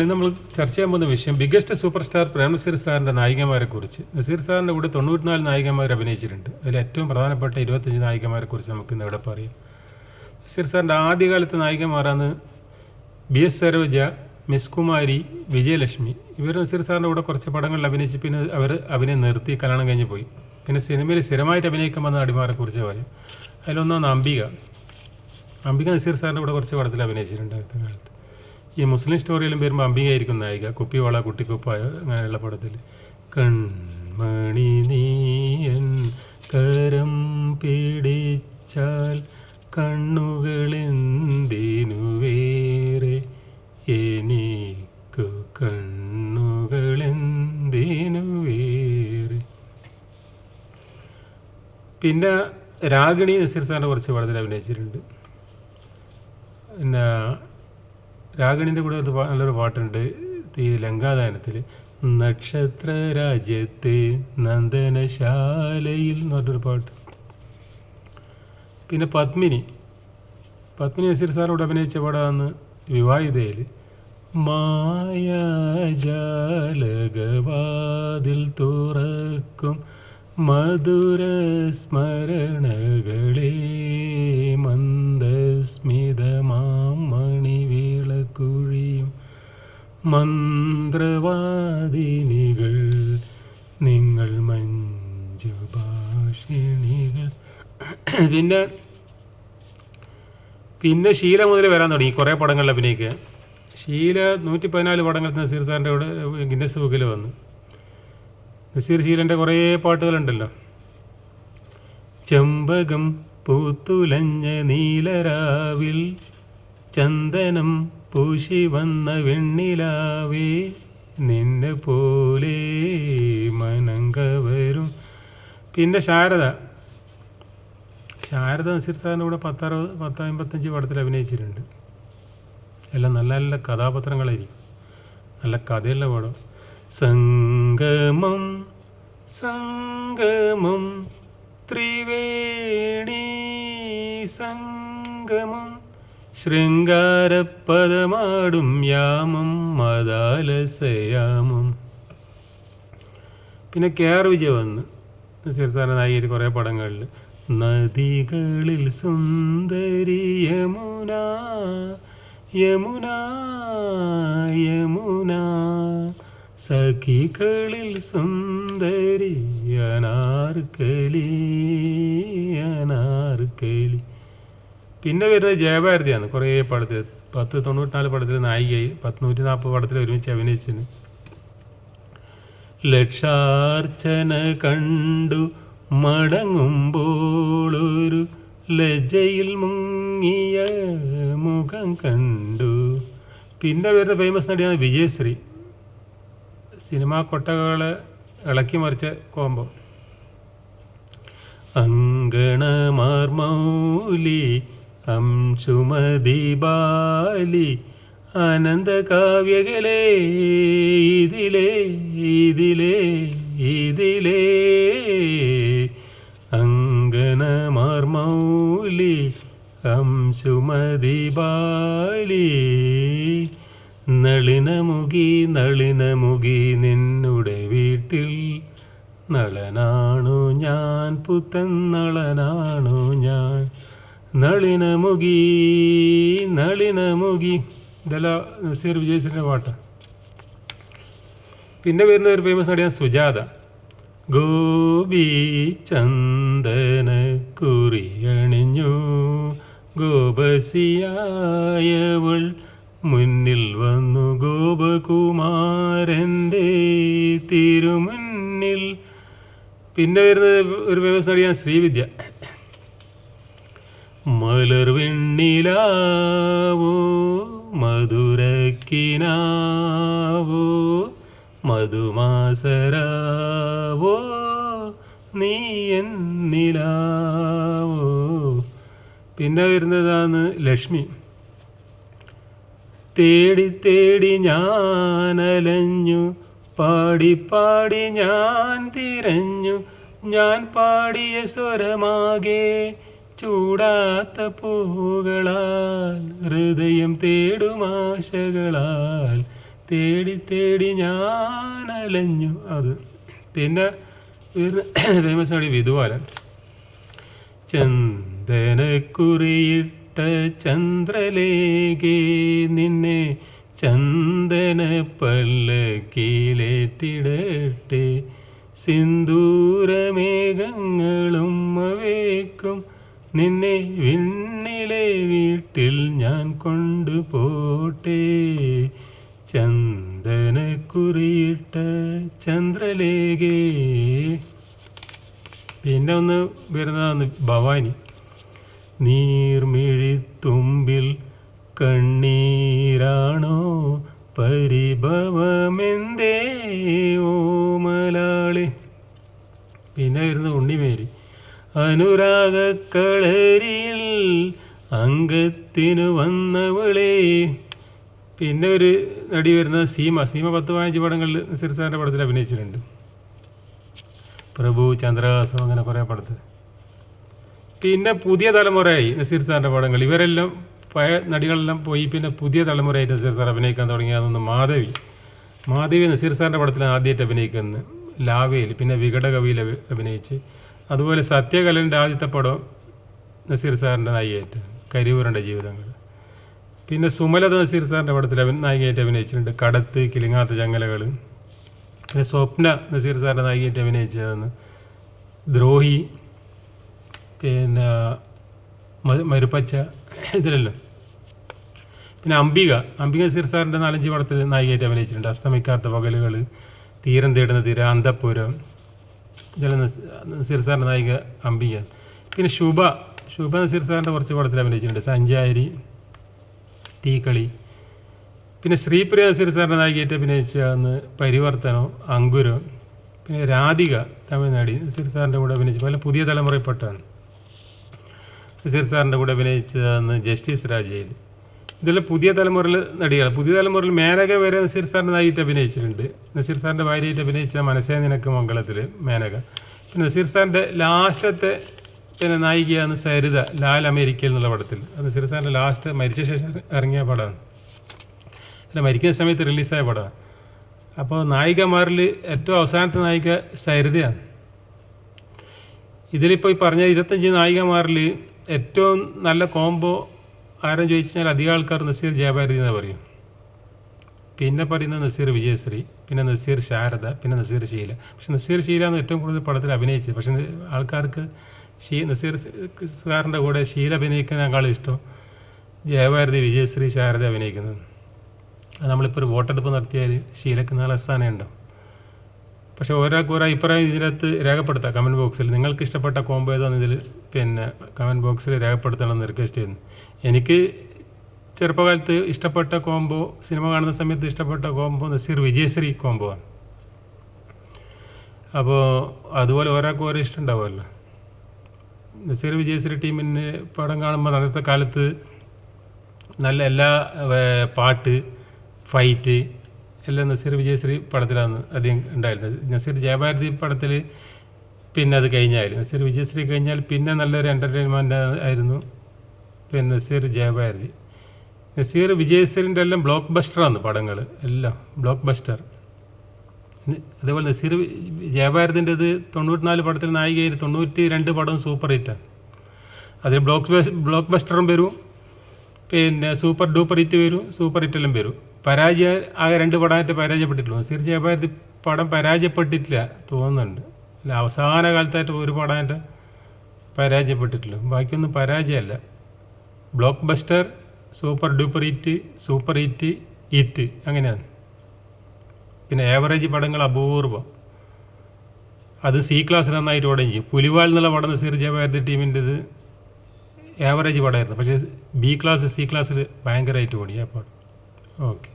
നമ്മൾ ചർച്ച ചെയ്യാൻ പോകുന്ന വിഷയം biggest super star Prem Nazir സാറിന്റെ നായികമാരെ കുറിച്ച്. നസീർ സാറിന്റെ കൂടെ തൊണ്ണൂറ്റിനാല് നായികമാർ അഭിനയിച്ചിട്ടുണ്ട്. അതിൽ ഏറ്റവും പ്രധാനപ്പെട്ട ഇരുപത്തഞ്ച് നായികമാരെ കുറിച്ച് നമുക്ക് ഇന്ന് ഇവിടെ പറയാം. നസീർ സാറിന്റെ ആദ്യകാലത്തെ നായികമാരാണ് B S Saroja miss Kumari Vijayalakshmi. ഇവർ നസീർ സാറിന്റെ കൂടെ കുറച്ച് പടങ്ങളിൽ അഭിനയിച്ച് പിന്നെ അവർ അഭിനയം നിർത്തി കല്യാണം കഴിഞ്ഞ് പോയി. പിന്നെ സിനിമയിൽ സ്ഥിരമായിട്ട് അഭിനയിക്കാൻ വന്ന നടിമാരെ കുറിച്ച് പറയും. അതിലൊന്നാണ് അംബിക. അംബിക നസീർ സാറിന്റെ കൂടെ കുറച്ച് പടത്തിൽ അഭിനയിച്ചിട്ടുണ്ട് അടുത്ത കാലത്ത്. ഈ മുസ്ലിം സ്റ്റോറിയിലും വരുമ്പോൾ അംബികയായിരിക്കും നായിക. കുപ്പിവള കുട്ടിക്കുപ്പായ അങ്ങനെയുള്ള പടത്തിൽ കൺമണി നീയൻ കരം പിടിച്ചാൽ കണ്ണുകളെന്തിനു വേറെ? എനിക്കു കണ്ണുകളെന്തിനു വേറെ? പിന്നെ രാഗിണി നസീർ സാറിന്റെ കുറച്ച് പടത്തിൽ അഭിനയിച്ചിട്ടുണ്ട്. പിന്നെ രാഗണിന്റെ കൂടെ ഒരു നല്ലൊരു പാട്ടുണ്ട്. ഈ ലങ്കാദാനത്തിൽ നക്ഷത്ര രാജ്യത്തെ നന്ദനശാലയിൽ എന്ന് പറഞ്ഞൊരു പാട്ട്. പിന്നെ പത്മിനി. പത്മിനി നസീർ സാറോട് അഭിനയിച്ച പടമാണ് വിവാഹിതയിൽ മായാജാലകവാതിൽ തുറക്കും മധുര സ്മരണകളെ മന്ദസ്മിതമാം മണിവിളക്കുഴിയും മന്ത്രവാദിനികൾ നിങ്ങൾ മഞ്ജുഭാഷിണികൾ. പിന്നെ പിന്നെ ശീല മുതൽ വരാൻ തുടങ്ങി കുറേ പടങ്ങളിൽ അഭിനയിക്കുക. ശീല നൂറ്റി പതിനാല് പടങ്ങൾ നസീർ സാറിന്റെ കൂടെ ഗിന്നസ് ബുക്കിൽ വന്നു. നസീർ ശീലന്റെ കുറേ പാട്ടുകളുണ്ടല്ലോ. ചെമ്പകം പൂത്തുലഞ്ഞ നീലരാവിൽ ചന്ദനം പൂശി വന്ന വെണ്ണിലാവേ നിന്നെ പോലെ മനം കവരും പിന്നെ ശാരദ. ശാരദ നസീർ സാറിന്റെ കൂടെ പത്തറുപത് പത്ത് അമ്പത്തഞ്ച് പടത്തിൽ അഭിനയിച്ചിട്ടുണ്ട്. എല്ലാം നല്ല നല്ല കഥാപാത്രങ്ങളായിരിക്കും. നല്ല കഥയുള്ള പടം. സംഗമം സംഗമം ത്രിവേണി സംഗമം. ശൃംഗാരപ്പദമാടും യാമം മദാലസയാമം. പിന്നെ കെ ആർ വിജയ് വന്ന്. സിർസാന സാറിന്റെ കുറേ പടങ്ങളിൽ നദികളിൽ സുന്ദരി യമുന യമുന യമുന. സഖികളിൽ സുന്ദരി അനാർക്കലി അനാർക്കലി. പിന്നെ വരുന്നത് ജയഭാരതിയാണ്. കുറേ പടത്തിൽ പത്ത് തൊണ്ണൂറ്റിനാല് പടത്തിൽ നായികയായി. പത്ത് നൂറ്റി നാൽപ്പത് പടത്തിൽ ഒരുമിച്ച് അഭിനയിച്ചിന്. ലക്ഷാർച്ചന കണ്ടു മടങ്ങുമ്പോളൊരു ലജയിൽ മുങ്ങിയ മുഖം കണ്ടു. പിന്നെ വരുന്ന ഫേമസ് നടിയാണ് വിജയശ്രീ. സിനിമാ കൊട്ടകളെ ഇളക്കി മറിച്ച കോമ്പോ അങ്കണമാർമൗലി അംശുമതി ബാലി അനന്തകാവ്യകലേ ഇതിലേ ഇതിലേ ഇതിലേ. അങ്കണമാർമൗലി അം ബാലി. നളിനമുകി നളിനമുഖി നിന്നുടെ വീട്ടിൽ നളനാണു ഞാൻ പുത്തൻ നളനാണു ഞാൻ. നളിനമുഖി നളിനമുഖി ഇതെല്ലാം നസീർ വിജയസിന്റെ പാട്ട്. പിന്നെ വരുന്ന ഒരു ഫേമസ് നടിയാണ് സുജാത. ഗോപി ചന്ദന കുറിയണിഞ്ഞു. ഗോപസിയായവൾ മുന്നിൽ വന്നു. ഗോപകുമാരന്റെ തിരുമുന്നിൽ. പിന്നെ വരുന്നത് ഒരു നടിയാണ് ശ്രീവിദ്യ. മലർ വെണ്ണിലാവോ മധുരക്കിനാവോ മധുമാസരാവോ നീ എന്നിലാവോ. പിന്നെ വരുന്നതാണ് ലക്ഷ്മി. തേടി തേടി ഞാനലഞ്ഞു പാടി പാടി ഞാൻ തിരഞ്ഞു ഞാൻ പാടിയ സ്വരമാകെ ചൂടാത്ത പൂകളാൽ ഹൃദയം തേടുമാശകളാൽ തേടി തേടി ഞാൻ അലഞ്ഞു. അത് പിന്നെ ഫേമസ് ആണ് വിധുവാലൻ. ചന്ദനക്കുറിയിട്ട ചന്ദ്രലേഖേ നിന്നെ ചന്ദന പല്ലക്കിലേറ്റിടട്ടെ സിന്ദൂരമേഘങ്ങളും അവേക്കും നിന്നെ വിണ്ണിലെ വീട്ടിൽ ഞാൻ കൊണ്ടുപോട്ടെ. ചന്ദനക്കുറിയിട്ട ചന്ദ്രലേഖേ. പിന്നെ ഒന്ന് വരുന്നതാണ് ഭവാനി. നീർമിഴിത്തുമ്പിൽ കണ്ണീരാണോ? പരിഭവമെന്തേ ഓ മലാളി? പിന്നെ വരുന്ന ഉണ്ണിമേരി. അനുരാഗക്കളരിയിൽ അംഗത്തിനു വന്നവളെ. പിന്നെ ഒരു നടി വരുന്ന സീമ. സീമ പത്ത് പതിനഞ്ച് പടങ്ങളിൽ നസീർ സാറിന്റെ പടത്തിൽ അഭിനയിച്ചിട്ടുണ്ട്. പ്രഭു ചന്ദ്രഹാസം അങ്ങനെ കുറേ പടത്തിൽ. പിന്നെ പുതിയ തലമുറയായി നസീർ സാറിന്റെ പടങ്ങൾ. ഇവരെല്ലാം പഴയ നടികളെല്ലാം പോയി പിന്നെ പുതിയ തലമുറയായിട്ട് നസീർ സാർ അഭിനയിക്കാൻ തുടങ്ങിയതൊന്ന് മാധവി. മാധവി നസീർ സാറിന്റെ പടത്തിൽ ആദ്യമായിട്ട് അഭിനയിക്കുന്നത്. ലാവയിൽ പിന്നെ വികടകവിയിൽ അഭി- അഭിനയിച്ച്. അതുപോലെ സത്യകലന്റെ ആദ്യത്തെ പടം നസീർ സാറിന്റെ നായികയായിട്ട് കരിവൂരന്റെ ജീവിതങ്ങൾ. പിന്നെ സുമലത നസീർ സാറിന്റെ പടത്തിൽ അവൻ നായികയായിട്ട് അഭിനയിച്ചിട്ടുണ്ട് കടത്ത് കിളിങ്ങാത്ത ചങ്ങലകൾ പിന്നെ സ്വപ്ന നസീർ സാറിന്റെ നായികയായിട്ട് അഭിനയിച്ചതെന്ന് ദ്രോഹി പിന്നെ മരുപ്പച്ച ഇതിലല്ലോ? പിന്നെ അംബിക അംബിക നസീർ സാറിന്റെ നാലഞ്ച് പടത്തിൽ നായികയായിട്ട് അഭിനയിച്ചിട്ടുണ്ട് അസ്തമിക്കാത്ത പകലുകൾ തീരം തേടുന്ന തീര അന്തപ്പുരം ഇതെല്ലാം നസീർ സാറിന്റെ നായിക അംബിക. പിന്നെ ശുഭ ശുഭ നസീർ സാറിന്റെ കുറച്ച് പടത്തിൽ അഭിനയിച്ചിട്ടുണ്ട്. സഞ്ചാരി തീക്കളി. പിന്നെ ശ്രീപ്രിയ നസീർ സാറിന്റെ നായികയായിട്ട് അഭിനയിച്ച അന്ന് പരിവർത്തനം അങ്കുരം. പിന്നെ രാധിക തമിഴ്നാടി. നസീർ സാറിന്റെ കൂടെ അഭിനയിച്ചു പല പുതിയ തലമുറയിൽപ്പെട്ടാണ് നസീർ സാറിന്റെ കൂടെ അഭിനയിച്ചതെന്ന് ജസ്റ്റിസ് രാജയിൽ ഇതെല്ലാം പുതിയ തലമുറയിൽ നടികൾ പുതിയ തലമുറയിൽ മേനക വരെ നസീർ സാറിന്റെ നായിട്ട് അഭിനയിച്ചിട്ടുണ്ട്. നസീർ സാറിന്റെ ഭാര്യയായിട്ട് അഭിനയിച്ച മനസ്സേ നിനക്ക് മംഗളത്തിൽ മേനക. നസീർ സാറിന്റെ ലാസ്റ്റത്തെ പിന്നെ നായികയാണ് സരിത ലാൽ അമേരിക്കയിൽ എന്നുള്ള പടത്തിൽ. നസീർ സാറിന്റെ ലാസ്റ്റ് മരിച്ച ശേഷം ഇറങ്ങിയ പടമാണ്. അല്ല മരിക്കുന്ന സമയത്ത് റിലീസായ പടമാണ്. അപ്പോൾ നായികമാരിൽ ഏറ്റവും അവസാനത്തെ നായിക സരിതയാണ്. ഇതിലിപ്പോൾ ഈ പറഞ്ഞ ഇരുപത്തഞ്ച് നായികമാരിൽ ഏറ്റവും നല്ല കോംബോ ആരും ചോദിച്ചു കഴിഞ്ഞാൽ അധികം ആൾക്കാർ നസീർ ജയഭാരതി എന്ന് പറയും. പിന്നെ പറയുന്നത് നസീർ വിജയശ്രീ പിന്നെ നസീർ ശാരദ പിന്നെ നസീർ ഷീല പക്ഷെ നസീർ ശീല എന്ന് ഏറ്റവും കൂടുതൽ പടത്തിൽ അഭിനയിച്ചത്. പക്ഷെ ആൾക്കാർക്ക് ഷീ നസീർ സാറിന്റെ കൂടെ ഷീല അഭിനയിക്കുന്നതിനേക്കാളും ഇഷ്ടം ജയഭാരതി വിജയശ്രീ ശാരദ അഭിനയിക്കുന്നത്. നമ്മളിപ്പോൾ ഒരു വോട്ടെടുപ്പ് നടത്തിയാൽ ഷീലക്ക് നാളെ സ്ഥാനം ഉണ്ടാവും പക്ഷേ ഒരാൾക്ക് ഒരു അഭിപ്രായം ഇതിനകത്ത് രേഖപ്പെടുത്താം കമന്റ് ബോക്സിൽ നിങ്ങൾക്ക് ഇഷ്ടപ്പെട്ട കോംബോ ഏതാണെന്ന് ഇതിൽ പിന്നെ കമന്റ് ബോക്സിൽ രേഖപ്പെടുത്തണമെന്ന് റിക്വസ്റ്റ് ചെയ്യുന്നു. എനിക്ക് ചെറുപ്പകാലത്ത് ഇഷ്ടപ്പെട്ട കോംബോ സിനിമ കാണുന്ന സമയത്ത് ഇഷ്ടപ്പെട്ട കോംബോ നസീർ വിജയശ്രീ കോംബോ ആണ്. അപ്പോൾ അതുപോലെ ഒരാൾക്ക് ഓരോ ഇഷ്ടം ഉണ്ടാവുമല്ലോ. നസീർ വിജയശ്രീ ടീമിന് പടം കാണുമ്പോൾ അന്നത്തെ കാലത്ത് നല്ല എല്ലാ പാട്ട് ഫൈറ്റ് എല്ലാം നസീർ വിജയശ്രീ പടത്തിലാണ് അധികം ഉണ്ടായിരുന്നത്. നസീർ ജയഭാരതി പടത്തിൽ പിന്നെ അത് കഴിഞ്ഞാൽ നസീർ വിജയശ്രീ കഴിഞ്ഞാൽ പിന്നെ നല്ലൊരു എന്റർടൈൻമെന്റ് ആയിരുന്നു പിന്നെ നസീർ ജയഭാരതി. നസീർ വിജയശ്രീന്റെ എല്ലാം ബ്ലോക്ക് ബസ്റ്ററാണ് പടങ്ങൾ എല്ലാം ബ്ലോക്ക് ബസ്റ്റർ അതേപോലെ നസീർ ജയഭാരതിന്റെത് തൊണ്ണൂറ്റിനാല് പടത്തിൽ നായികയിൽ തൊണ്ണൂറ്റി രണ്ട് പടവും സൂപ്പർ ഹിറ്റാണ് അതിൽ ബ്ലോക്ക് ബ്ലോക്ക് ബസ്റ്ററും വരും പിന്നെ സൂപ്പർ ഡൂപ്പർ ഹിറ്റ് വരും സൂപ്പർ ഹിറ്റെല്ലാം വരും. പരാജയ ആ രണ്ട് പടമായിട്ട് പരാജയപ്പെട്ടിട്ടുള്ളൂ നസീർ ജയഭാരതി പടം പരാജയപ്പെട്ടിട്ടില്ല തോന്നുന്നുണ്ട്. അല്ല അവസാന കാലത്തായിട്ട് ഒരു പടമായിട്ട് പരാജയപ്പെട്ടിട്ടുള്ളൂ ബാക്കിയൊന്നും പരാജയമല്ല. Blockbuster super duper hit super hit hit അങ്ങനെയാണ്. പിന്നെ ആവറേജ് പടങ്ങൾ അപൂർവം. അത് സി ക്ലാസ്സിൽ നന്നായിട്ട് ഓടുകയും ചെയ്യും. പുലിവാൽ എന്നുള്ള പടം നസീർ ടീമിന്റെ ടീമിന്റെത് ആവറേജ് പടമായിരുന്നു. പക്ഷേ ബി ക്ലാസ് സി ക്ലാസ്സിൽ ഭയങ്കരമായിട്ട് ഓടി ആ പടം. ഓക്കെ.